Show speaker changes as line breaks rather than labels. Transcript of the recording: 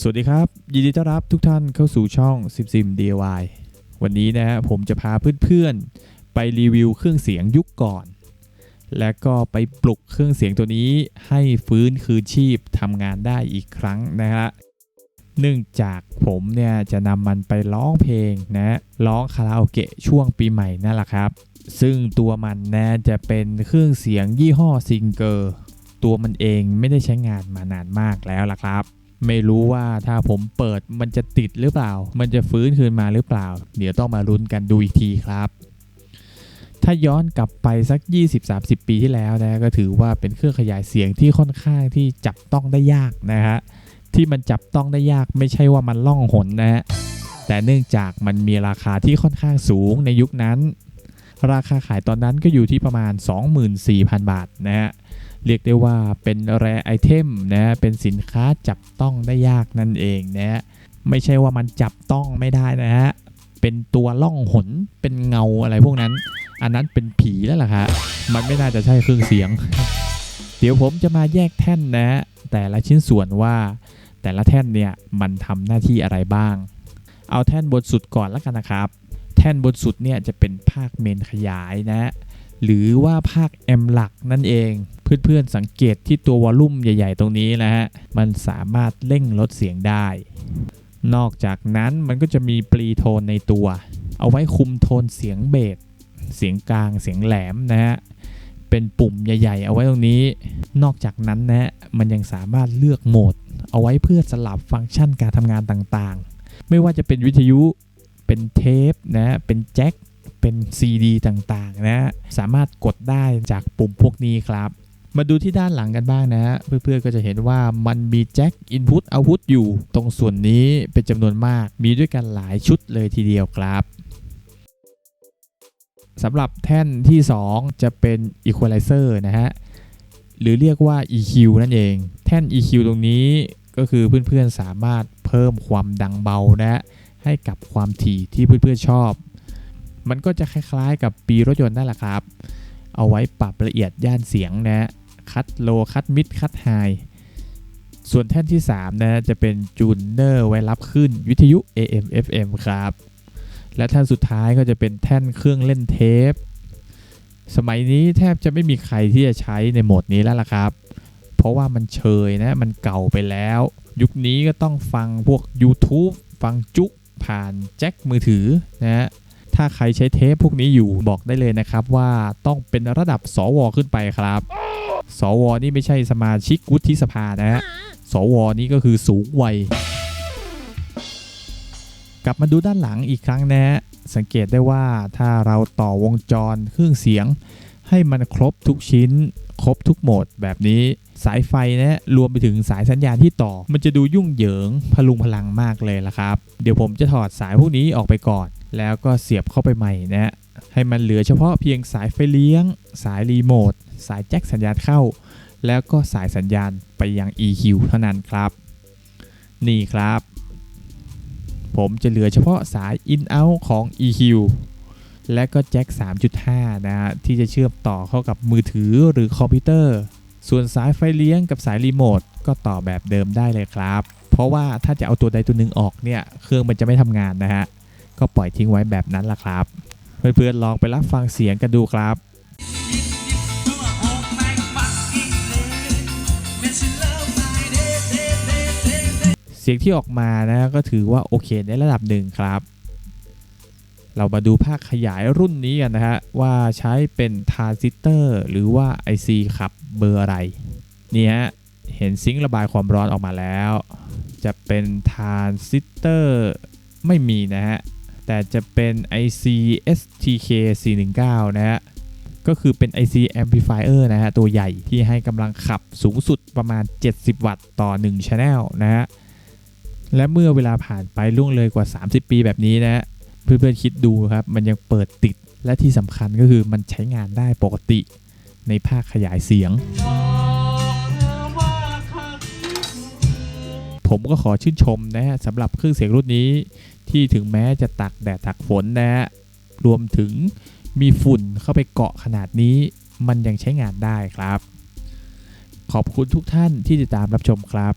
สวัสดีครับ ยินดีต้อนรับทุกท่านเข้าสู่ช่องซิมซิม DIY วันนี้นะฮะผมจะพาเพื่อนๆ ไปรีวิวเครื่องเสียงยุคก่อน และก็ไปปลุกเครื่องเสียงตัวนี้ให้ฟื้นคืนชีพทำงานได้อีกครั้งนะฮะเนื่องจากผมเนี่ยจะนำมันไปร้องเพลงนะร้องคาราโอเกะช่วงปีใหม่นั่นแหละครับ ซึ่งตัวมันนะจะเป็นเครื่องเสียงยี่ห้อซิงเกอร์ตัวมันเองไม่ได้ใช้งานมานานมากแล้วล่ะครับ ไม่รู้ว่าถ้าผมเปิดมันจะติดหรือเปล่า มันจะฟื้นคืนมาหรือเปล่า เดี๋ยวต้องมาลุ้นกันดูอีกทีครับ ถ้าย้อนกลับไปสัก 20-30 ปีที่แล้วนะก็ถือว่าเป็นเครื่องขยายเสียงที่ค่อนข้างที่จับต้องได้ยากนะฮะที่มันจับต้องได้ยากไม่ใช่ว่ามันล่องหนนะฮะแต่เนื่องจากมันมีราคาที่ค่อนข้างสูงในยุคนั้น ราคาขายตอนนั้นก็อยู่ที่ประมาณ 24,000 บาทนะฮะ เรียกได้ว่าเป็นแร่ไอเทมนะเป็นสินค้าจับต้องได้ยากนั่นเองนะฮะไม่ใช่ว่ามันจับต้องไม่ได้นะฮะเป็นตัวล่องหนเป็นเงาอะไรพวกนั้น อันนั้นเป็นผีแล้วล่ะครับมันไม่น่าจะใช่เครื่องเสียง เดี๋ยวผมจะมาแยกแท่นนะฮะแต่ละชิ้นส่วนว่า แต่ละแท่นเนี่ยมันทำหน้าที่อะไรบ้าง เอาแท่นบนสุดก่อนแล้วกันนะครับ แท่นบนสุดเนี่ยจะเป็นภาคเมนขยายนะ หรือว่าภาคแอมหลักนั่นเอง เพื่อนๆสังเกตที่ตัววอลลุ่มใหญ่ๆตรงนี้นะฮะ มันสามารถเร่งลดเสียงได้ นอกจากนั้นมันก็จะมีปรีโทนในตัว เอาไว้คุมโทนเสียงเบสเสียงกลางเสียงแหลมนะฮะเป็นปุ่มใหญ่ ๆ เอาไว้ตรงนี้ นอกจากนั้นนะมันยังสามารถเลือกโหมด เอาไว้เพื่อสลับฟังก์ชันการทำงานต่างๆ ไม่ว่าจะเป็นวิทยุ เป็นเทปนะ เป็นแจ็ค เป็น CD ต่างๆ นะ สามารถกดได้จากปุ่มพวกนี้ครับ มาดูที่ด้านหลังกันบ้างนะฮะเพื่อนๆก็จะเห็นว่ามันมีแจ็ค Input Output อยู่ ตรงส่วนนี้เป็นจำนวนมาก มีด้วยกันหลายชุดเลยทีเดียวครับสำหรับแท่นที่ 2 จะเป็น Equalizer นะฮะ หรือเรียกว่า EQ นั่นเอง แท่น EQ ตรงนี้ก็คือเพื่อนๆสามารถเพิ่มความดังเบานะให้กับความถี่ที่เพื่อนๆชอบ มันก็จะคล้ายๆ กับปีรถยนต์นั่นแหละครับ เอาไว้ปรับละเอียดย่านเสียงนะคัดโลคัดมิดคัดไฮส่วนแท่นที่ 3 นะ จะเป็นจูนเนอร์ไว้รับขึ้นวิทยุ AM FM ครับ และแท่นสุดท้ายก็จะเป็นแท่นเครื่องเล่นเทป สมัยนี้แทบจะไม่มีใครที่จะใช้ในโหมดนี้แล้วล่ะครับ เพราะว่ามันเชยนะ มันเก่าไปแล้ว ยุคนี้ก็ต้องฟังพวก YouTube ฟังจุผ่านแจ็คมือถือนะฮะ ถ้าใครใช้เทปพวกนี้อยู่บอกได้เลยนะครับว่าต้องเป็นระดับสวขึ้นไปครับ สวนี่ไม่ใช่สมาชิกวุฒิสภานะฮะ สวนี่ก็คือสูงวัย กลับมาดูด้านหลังอีกครั้งนะฮะสังเกตได้ว่าถ้าเราต่อวงจรเครื่องเสียง ให้มันครบทุกชิ้น ครบทุกโหมดแบบนี้สายไฟนะรวมไปถึงสายสัญญาณที่ต่อ มันจะดูยุ่งเหยิงพลุงพลังมากเลยละครับ เดี๋ยวผมจะถอดสายพวกนี้ออกไปก่อน แล้วก็เสียบเข้าไปใหม่นะให้มันเหลือเฉพาะเพียงสายไฟเลี้ยง สายรีโมทสายแจ็คสัญญาณเข้า แล้วก็สายสัญญาณไปยัง EQ เท่านั้นครับ นี่ครับ ผมจะเหลือเฉพาะสาย in out ของ EQ และก็แจ็ค 3.5 นะฮะที่จะเชื่อมต่อเข้ากับมือถือหรือคอมพิวเตอร์ ส่วนสายไฟเลี้ยงกับสายรีโมทก็ต่อแบบเดิมได้เลยครับ เพราะว่าถ้าจะเอาตัวใดตัวหนึ่งออกเนี่ย เครื่องมันจะไม่ทำงานนะฮะ ก็ปล่อยทิ้งไว้แบบนั้นล่ะครับ เพื่อนๆลองไปรับฟังเสียงกันดูครับเสียงที่ออกมานะก็ถือว่าโอเคในระดับหนึ่งครับ เรามาดูภาคขยายรุ่นนี้กันนะฮะ ว่าใช้เป็นทารานซิสเตอร์หรือว่า IC ขับเบอร์อะไร นี่ฮะ เห็นซิงค์ระบายความร้อนออกมาแล้ว จะเป็นทารานซิสเตอร์ไม่มีนะฮะ แต่จะเป็น IC STK 419นะฮะ ก็คือเป็น IC amplifier นะฮะ ตัวใหญ่ที่ให้กำลังขับสูงสุดประมาณ 70 วัตต์ต่อ 1 channel นะฮะ และเมื่อเวลาผ่านไปล่วงเลยกว่า 30 ปีแบบนี้นะฮะ เพื่อนๆคิดดูครับ มันยังเปิดติดและที่สำคัญก็คือมันใช้งานได้ปกติในภาคขยายเสียง ผมก็ขอชื่นชมนะฮะสำหรับเครื่องเสียงรุ่นนี้ ที่ถึงแม้จะตักแดดตักฝนนะฮะรวมถึงมีฝุ่นเข้าไปเกาะขนาดนี้ มันยังใช้งานได้ครับ ขอบคุณทุกท่านที่ติดตามรับชมครับ